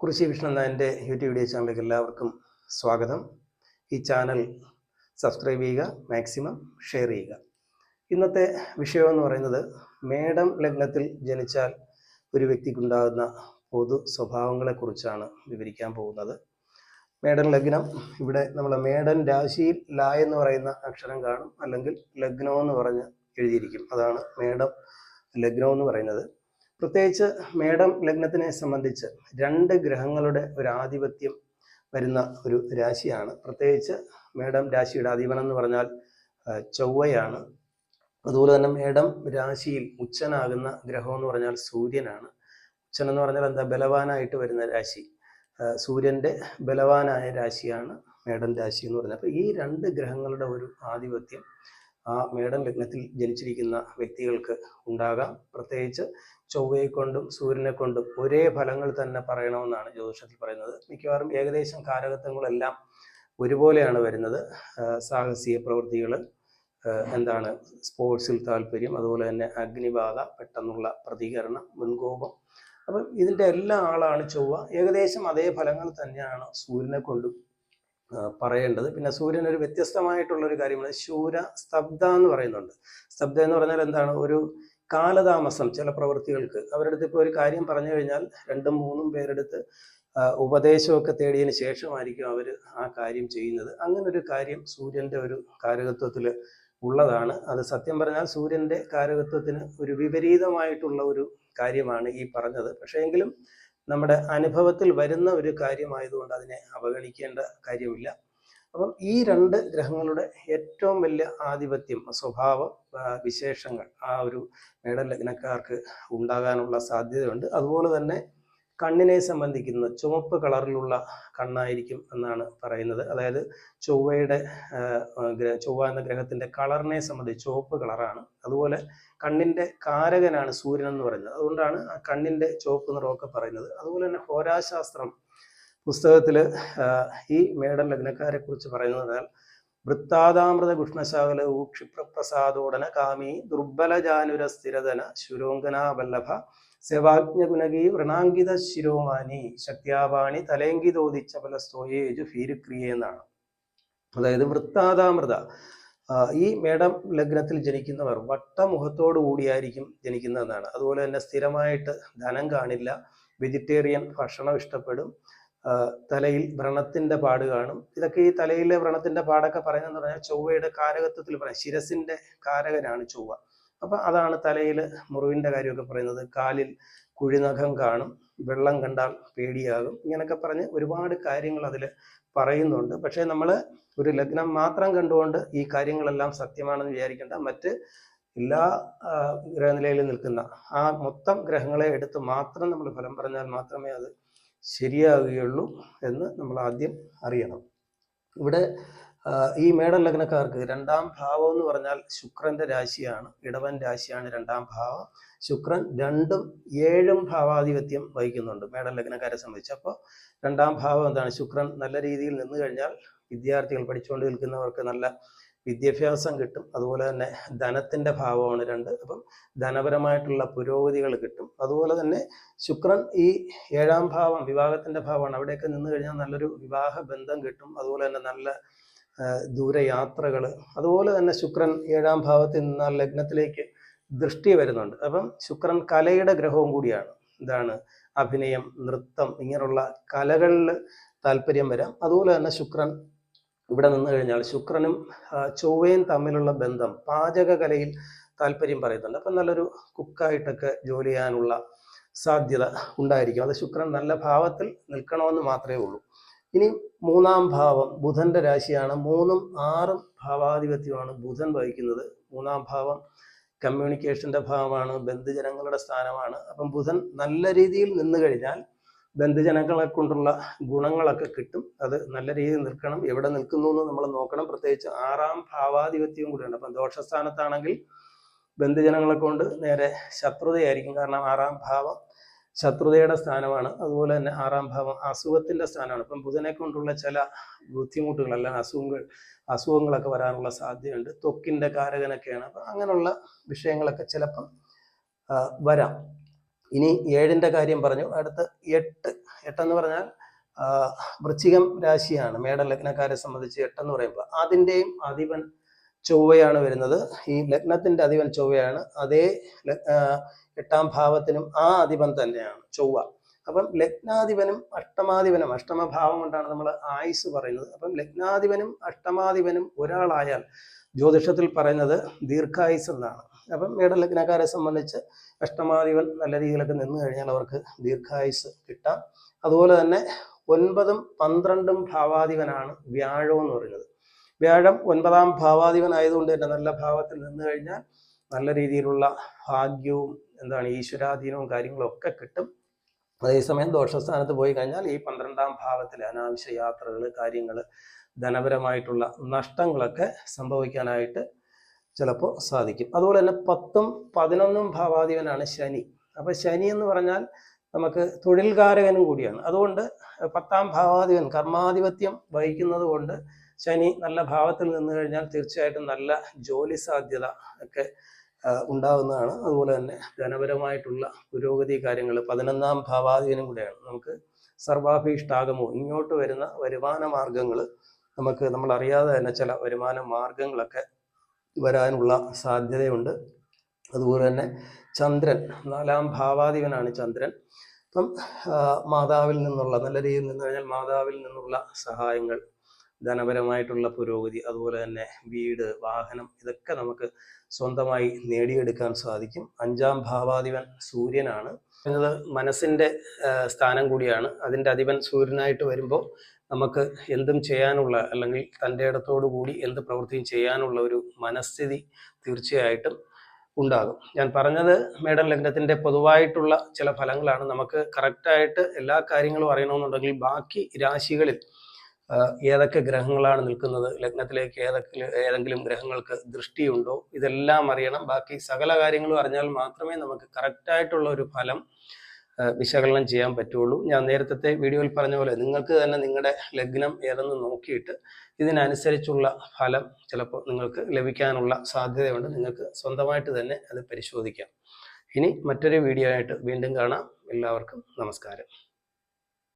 കുറിശി വിഷ്ണു എന്റെ YouTube video ചാനലിലേക്ക് എല്ലാവർക്കും സ്വാഗതം. ഈ ചാനൽ സബ്സ്ക്രൈബ് ചെയ്യുക മാക്സിമം ഷെയർ ചെയ്യുക. ഇന്നത്തെ വിഷയം എന്ന് പറയുന്നത് മേഡം ലഗ്നത്തിൽ ജനിച്ചാൽ ഒരു വ്യക്തിക്കുണ്ടാകുന്ന പൊതു സ്വഭാവങ്ങളെക്കുറിച്ചാണ് വിവരിക്കാൻ പോകുന്നത്. മേടൻ ലഗ്നം ഇവിടെ നമ്മൾ മേഡൻ രാശിയിൽ ല എന്ന് പറയുന്ന അക്ഷരം കാണും അല്ലെങ്കിൽ ലഗ്നം എന്ന് പറഞ്ഞ് എഴുതിയിരിക്കും. അതാണ് മേഡം ലഗ്നം എന്ന് പറയുന്നത്. പ്രത്യേകിച്ച് മേടം ലഗ്നത്തിനെ സംബന്ധിച്ച് രണ്ട് ഗ്രഹങ്ങളുടെ ഒരു ആധിപത്യം വരുന്ന ഒരു രാശിയാണ്. പ്രത്യേകിച്ച് മേടം രാശിയുടെ അധിപനം എന്ന് പറഞ്ഞാൽ ചൊവ്വയാണ്. അതുപോലെ തന്നെ മേടം രാശിയിൽ ഉച്ചനാകുന്ന ഗ്രഹം എന്ന് പറഞ്ഞാൽ സൂര്യനാണ്. ഉച്ചൻ എന്ന് പറഞ്ഞാൽ എന്താ? ബലവാനായിട്ട് വരുന്ന രാശി. സൂര്യന്റെ ബലവാനായ രാശിയാണ് മേടം രാശി എന്ന് പറഞ്ഞത്. അപ്പോൾ ഈ രണ്ട് ഗ്രഹങ്ങളുടെ ഒരു ആധിപത്യം ആ മേടൻ ലഗ്നത്തിൽ ജനിച്ചിരിക്കുന്ന വ്യക്തികൾക്ക് ഉണ്ടാകാം. പ്രത്യേകിച്ച് ചൊവ്വയെ കൊണ്ടും സൂര്യനെ കൊണ്ടും ഒരേ ഫലങ്ങൾ തന്നെ പറയണമെന്നാണ് ജ്യോതിഷത്തിൽ പറയുന്നത്. മിക്കവാറും ഏകദേശം കാരകത്വങ്ങളെല്ലാം ഒരുപോലെയാണ് വരുന്നത്. സാഹസിക പ്രവൃത്തികൾ എന്താണ് സ്പോർട്സിൽ താല്പര്യം അതുപോലെ തന്നെ അഗ്നിബാധ പെട്ടെന്നുള്ള പ്രതികരണം മുൻകോപം. അപ്പം ഇതിന്റെ എല്ലാ ആളാണ് ചൊവ്വ. ഏകദേശം അതേ ഫലങ്ങൾ തന്നെയാണ് സൂര്യനെ കൊണ്ടും പറയേണ്ടത്. പിന്നെ സൂര്യൻ ഒരു വ്യത്യസ്തമായിട്ടുള്ള ഒരു കാര്യമാണ്. ശൂര സ്തബ്ധ എന്ന് പറയുന്നുണ്ട്. സ്തബ്ധ എന്ന് പറഞ്ഞാൽ എന്താണ്? ഒരു കാലതാമസം ചില പ്രവൃത്തികൾക്ക്. അവരുടെ അടുത്ത് ഇപ്പോൾ ഒരു കാര്യം പറഞ്ഞു കഴിഞ്ഞാൽ രണ്ടും മൂന്നും പേരെടുത്ത് ഉപദേശമൊക്കെ തേടിയതിന് ശേഷമായിരിക്കും അവർ ആ കാര്യം ചെയ്യുന്നത്. അങ്ങനെ ഒരു കാര്യം സൂര്യന്റെ ഒരു കാരകത്വത്തിൽ ഉള്ളതാണ്. അത് സത്യം പറഞ്ഞാൽ സൂര്യന്റെ കാരകത്വത്തിന് ഒരു വിപരീതമായിട്ടുള്ള ഒരു കാര്യമാണ് ഈ പറഞ്ഞത്. പക്ഷേ എങ്കിലും നമ്മുടെ അനുഭവത്തിൽ വരുന്ന ഒരു കാര്യമായതുകൊണ്ട് അതിനെ അവഗണിക്കേണ്ട കാര്യമില്ല. അപ്പം ഈ രണ്ട് ഗ്രഹങ്ങളുടെ ഏറ്റവും വലിയ ആധിപത്യം സ്വഭാവ വിശേഷങ്ങൾ ആ ഒരു മേടലഗ്നക്കാർക്ക് ഉണ്ടാകാനുള്ള സാധ്യതയുണ്ട്. അതുപോലെ തന്നെ കണ്ണിനെ സംബന്ധിക്കുന്ന ചുവപ്പ് കളറിലുള്ള കണ്ണായിരിക്കും എന്നാണ് പറയുന്നത്. അതായത് ചൊവ്വയുടെ ചൊവ്വ എന്ന ഗ്രഹത്തിന്റെ കളറിനെ സംബന്ധിച്ച് ചുവപ്പ് കളറാണ്. അതുപോലെ കണ്ണിന്റെ കാരകനാണ് സൂര്യൻ എന്ന് പറയുന്നത്. അതുകൊണ്ടാണ് ആ കണ്ണിന്റെ ചുവപ്പ് നിറമൊക്കെ പറയുന്നത്. അതുപോലെ തന്നെ ഹോരാശാസ്ത്രം പുസ്തകത്തിൽ ഈ മേടൻ ലഗ്നക്കാരെ കുറിച്ച് പറയുന്നത് പറഞ്ഞാൽ വൃത്താതാമൃത ഗുഷ്ണശാകല ഊക്ഷിപ്രസാദോടന കാമി ദുർബല ജാനുര സ്ഥിരതന ശുരോങ്കനാവല്ലഭ സെവാജ്ഞഗുണകീ വൃണാങ്കിത ശിരോമാനി ശക്തിയാവാണി തലേങ്കിതോദിച്ച പല സ്തോയേജു ഫീരുക്രിയ എന്നാണ്. അതായത് വൃത്താതാമൃത ഈ മേടം ലഗ്നത്തിൽ ജനിക്കുന്നവർ വട്ടമുഖത്തോടു കൂടിയായിരിക്കും ജനിക്കുന്നതെന്നാണ്. അതുപോലെ തന്നെ സ്ഥിരമായിട്ട് ധനം കാണില്ല വെജിറ്റേറിയൻ ഭക്ഷണം ഇഷ്ടപ്പെടും തലയിൽ വ്രണത്തിന്റെ പാട് കാണും. ഇതൊക്കെ ഈ തലയിലെ വ്രണത്തിന്റെ പാടൊക്കെ പറയുന്നതെന്ന് പറഞ്ഞാൽ ചൊവ്വയുടെ കാരകത്വത്തിൽ പറയാം ശിരസിന്റെ കാരകനാണ് ചൊവ്വ. അപ്പൊ അതാണ് തലയിൽ മുറിവിന്റെ കാര്യമൊക്കെ പറയുന്നത്. കാലിൽ കുഴിനഖം കാണും വെള്ളം കണ്ടാൽ പേടിയാകും ഇങ്ങനെയൊക്കെ പറഞ്ഞ് ഒരുപാട് കാര്യങ്ങൾ അതിൽ പറയുന്നുണ്ട്. പക്ഷേ നമ്മൾ ഒരു ലഗ്നം മാത്രം കണ്ടുകൊണ്ട് ഈ കാര്യങ്ങളെല്ലാം സത്യമാണെന്ന് വിചാരിക്കേണ്ട മറ്റ് എല്ലാ ഗ്രഹനിലയിലും നിൽക്കുന്ന ആ മൊത്തം ഗ്രഹങ്ങളെ എടുത്ത് മാത്രം നമ്മൾ ഫലം പറഞ്ഞാൽ മാത്രമേ അത് ശരിയാകുകയുള്ളൂ എന്ന് നമ്മൾ ആദ്യം അറിയണം. ഇവിടെ ഈ മേടൻ ലഗ്നക്കാർക്ക് രണ്ടാം ഭാവം എന്ന് പറഞ്ഞാൽ ശുക്രന്റെ രാശിയാണ് ഇടവൻ രാശിയാണ് രണ്ടാം ഭാവം. ശുക്രൻ രണ്ടും ഏഴും ഭാവാധിപത്യം വഹിക്കുന്നുണ്ട് മേടൻ ലഗ്നക്കാരെ സംബന്ധിച്ച്. അപ്പോൾ രണ്ടാം ഭാവം എന്താണ്? ശുക്രൻ നല്ല രീതിയിൽ നിന്ന് കഴിഞ്ഞാൽ വിദ്യാർത്ഥികൾ പഠിച്ചുകൊണ്ട് നിൽക്കുന്നവർക്ക് നല്ല വിദ്യാഭ്യാസം കിട്ടും. അതുപോലെ തന്നെ ധനത്തിന്റെ ഭാവമാണ് രണ്ട്. അപ്പം ധനപരമായിട്ടുള്ള പുരോഗതികൾ കിട്ടും. അതുപോലെ തന്നെ ശുക്രൻ ഈ ഏഴാം ഭാവം വിവാഹത്തിന്റെ ഭാവമാണ്. അവിടെയൊക്കെ നിന്ന് കഴിഞ്ഞാൽ നല്ലൊരു വിവാഹ ബന്ധം കിട്ടും. അതുപോലെ തന്നെ നല്ല ദൂരയാത്രകൾ അതുപോലെ തന്നെ ശുക്രൻ ഏഴാം ഭാവത്തിൽ നിന്നാൽ ലഗ്നത്തിലേക്ക് ദൃഷ്ടി വരുന്നുണ്ട്. അപ്പം ശുക്രൻ കലയുടെ ഗ്രഹവും കൂടിയാണ്. എന്താണ് അഭിനയം നൃത്തം ഇങ്ങനെയുള്ള കലകളിൽ താല്പര്യം വരാം. അതുപോലെ തന്നെ ശുക്രൻ ഇവിടെ നിന്ന് കഴിഞ്ഞാൽ ശുക്രനും ചൊവ്വയും തമ്മിലുള്ള ബന്ധം പാചക കലയിൽ താല്പര്യം പറയുന്നുണ്ട്. അപ്പം നല്ലൊരു കുക്കായിട്ടൊക്കെ ജോലി ചെയ്യാനുള്ള സാധ്യത ഉണ്ടായിരിക്കും. അത് ശുക്രൻ നല്ല ഭാവത്തിൽ നിൽക്കണമെന്ന് മാത്രമേ ഉള്ളൂ. ഇനി മൂന്നാം ഭാവം ബുധന്റെ രാശിയാണ്. മൂന്നും ആറും ഭാവാധിപത്യമാണ് ബുധൻ വഹിക്കുന്നത്. മൂന്നാം ഭാവം കമ്മ്യൂണിക്കേഷന്റെ ഭാവമാണ് ബന്ധുജനങ്ങളുടെ സ്ഥാനമാണ്. അപ്പം ബുധൻ നല്ല രീതിയിൽ നിന്നു കഴിഞ്ഞാൽ ബന്ധുജനങ്ങളെ കൊണ്ടുള്ള ഗുണങ്ങളൊക്കെ കിട്ടും. അത് നല്ല രീതിയിൽ നിൽക്കണം. എവിടെ നിൽക്കുന്നു എന്ന് നമ്മൾ നോക്കണം. പ്രത്യേകിച്ച് ആറാം ഭാവാധിപത്യവും കൂടിയുണ്ട്. അപ്പം ദോഷസ്ഥാനത്താണെങ്കിൽ ബന്ധുജനങ്ങളെ കൊണ്ട് നേരെ ശത്രുതയായിരിക്കും. കാരണം ആറാം ഭാവം ശത്രുതയുടെ സ്ഥാനമാണ്. അതുപോലെ തന്നെ ആറാം ഭാവം അസുഖത്തിന്റെ സ്ഥാനമാണ്. ഇപ്പം ബുധനെ കൊണ്ടുള്ള ചില ബുദ്ധിമുട്ടുകൾ അല്ല അസുഖങ്ങൾ അസുഖങ്ങളൊക്കെ വരാനുള്ള സാധ്യതയുണ്ട്. തൊക്കിന്റെ കാരകനൊക്കെയാണ്. അപ്പം അങ്ങനെയുള്ള വിഷയങ്ങളൊക്കെ ചിലപ്പം വരാം. ഇനി ഏഴിന്റെ കാര്യം പറഞ്ഞു. അടുത്ത് എട്ട് എട്ടെന്ന് പറഞ്ഞാൽ വൃശ്ചികം രാശിയാണ്. മേടലഗ്നക്കാരെ സംബന്ധിച്ച് എട്ടെന്ന് പറയുമ്പോൾ അതിന്റെയും അധിപൻ ചൊവ്വയാണ് വരുന്നത്. ഈ ലഗ്നത്തിന്റെ അധിപൻ ചൊവ്വയാണ്. അതേ എട്ടാം ഭാവത്തിനും ആ അധിപൻ തന്നെയാണ് ചൊവ്വ. അപ്പം ലഗ്നാധിപനും അഷ്ടമാധിപനും അഷ്ടമഭാവം കൊണ്ടാണ് നമ്മൾ ആയുസ് പറയുന്നത്. അപ്പം ലഗ്നാധിപനും അഷ്ടമാധിപനും ഒരാളായാൽ ജ്യോതിഷത്തിൽ പറയുന്നത് ദീർഘായുസ് എന്നാണ്. അപ്പം മേടലഗ്നക്കാരെ സംബന്ധിച്ച് അഷ്ടമാധിപൻ നല്ല രീതിയിലൊക്കെ നിന്ന് കഴിഞ്ഞാൽ അവർക്ക് ദീർഘായുസ് കിട്ടാം. അതുപോലെ തന്നെ ഒൻപതും പന്ത്രണ്ടും ഭാവാധിപനാണ് വ്യാഴം എന്ന് പറയുന്നത്. വ്യാഴം ഒൻപതാം ഭാവാധിപനായതുകൊണ്ട് തന്നെ നല്ല ഭാവത്തിൽ നിന്ന് കഴിഞ്ഞാൽ നല്ല രീതിയിലുള്ള ഭാഗ്യവും എന്താണ് ഈശ്വരാധീനവും കാര്യങ്ങളും ഒക്കെ കിട്ടും. അതേസമയം ദോഷസ്ഥാനത്ത് പോയി കഴിഞ്ഞാൽ ഈ പന്ത്രണ്ടാം ഭാവത്തിൽ അനാവശ്യ യാത്രകൾ കാര്യങ്ങൾ ധനപരമായിട്ടുള്ള നഷ്ടങ്ങളൊക്കെ സംഭവിക്കാനായിട്ട് ചിലപ്പോൾ സാധിക്കും. അതുപോലെ തന്നെ പത്തും പതിനൊന്നും ഭാവാധിപനാണ് ശനി. അപ്പൊ ശനി എന്ന് പറഞ്ഞാൽ നമുക്ക് തൊഴിൽകാരകനും കൂടിയാണ്. അതുകൊണ്ട് പത്താം ഭാവാധിപൻ കർമാധിപത്യം വഹിക്കുന്നത് കൊണ്ട് ശനി നല്ല ഭാവത്തിൽ നിന്ന് കഴിഞ്ഞാൽ തീർച്ചയായിട്ടും നല്ല ജോലി സാധ്യത ഒക്കെ ഉണ്ടാകുന്നതാണ് അതുപോലെ തന്നെ ധനപരമായിട്ടുള്ള പുരോഗതി കാര്യങ്ങൾ പതിനൊന്നാം ഭാവാധീനം കൂടെയാണ്. നമുക്ക് സർവാഭീഷ്ടാകമോ ഇങ്ങോട്ട് വരുന്ന വരുമാന മാർഗങ്ങൾ നമുക്ക് നമ്മൾ അറിയാതെ തന്നെ ചില വരുമാന മാർഗങ്ങളൊക്കെ വരാനുള്ള സാധ്യതയുണ്ട്. അതുപോലെ തന്നെ ചന്ദ്രൻ നാലാം ഭാവാധിപനാണ് ചന്ദ്രൻ. അപ്പം മാതാവിൽ നിന്നുള്ള നല്ല രീതിയിൽ നിന്ന് കഴിഞ്ഞാൽ മാതാവിൽ നിന്നുള്ള സഹായങ്ങൾ ധനപരമായിട്ടുള്ള പുരോഗതി അതുപോലെ തന്നെ വീട് വാഹനം ഇതൊക്കെ നമുക്ക് സ്വന്തമായി നേടിയെടുക്കാൻ സാധിക്കും. അഞ്ചാം ഭാവാധിപൻ സൂര്യനാണ്. എന്നത് മനസ്സിന്റെ സ്ഥാനം കൂടിയാണ്. അതിന്റെ അധിപൻ സൂര്യനായിട്ട് വരുമ്പോൾ നമുക്ക് എന്തും ചെയ്യാനുള്ള അല്ലെങ്കിൽ തന്റെ ഇടത്തോടു കൂടി എന്ത് പ്രവൃത്തിയും ചെയ്യാനുള്ള ഒരു മനസ്ഥിതി തീർച്ചയായിട്ടും ഉണ്ടാകും. ഞാൻ പറഞ്ഞത് മേഡം ലഗ്നത്തിന്റെ പൊതുവായിട്ടുള്ള ചില ഫലങ്ങളാണ്. നമുക്ക് കറക്റ്റായിട്ട് എല്ലാ കാര്യങ്ങളും അറിയണമെന്നുണ്ടെങ്കിൽ ബാക്കി രാശികളിൽ ഏതൊക്കെ ഗ്രഹങ്ങളാണ് നിൽക്കുന്നത് ലഗ്നത്തിലേക്ക് ഏതൊക്കെ ഏതെങ്കിലും ഗ്രഹങ്ങൾക്ക് ദൃഷ്ടിയുണ്ടോ ഇതെല്ലാം അറിയണം. ബാക്കി സകല കാര്യങ്ങളും അറിഞ്ഞാൽ മാത്രമേ നമുക്ക് കറക്റ്റായിട്ടുള്ള ഒരു ഫലം വിശകലനം ചെയ്യാൻ പറ്റുള്ളൂ. ഞാൻ നേരത്തെ വീഡിയോയിൽ പറഞ്ഞ പോലെ നിങ്ങൾക്ക് തന്നെ നിങ്ങളുടെ ലഗ്നം ഏതെന്ന് നോക്കിയിട്ട് ഇതിനനുസരിച്ചുള്ള ഫലം ചിലപ്പോൾ നിങ്ങൾക്ക് ലഭിക്കാനുള്ള സാധ്യതയുണ്ട്. നിങ്ങൾക്ക് സ്വന്തമായിട്ട് തന്നെ അത് പരിശോധിക്കാം. ഇനി മറ്റൊരു വീഡിയോ ആയിട്ട് വീണ്ടും കാണാം. എല്ലാവർക്കും നമസ്കാരം.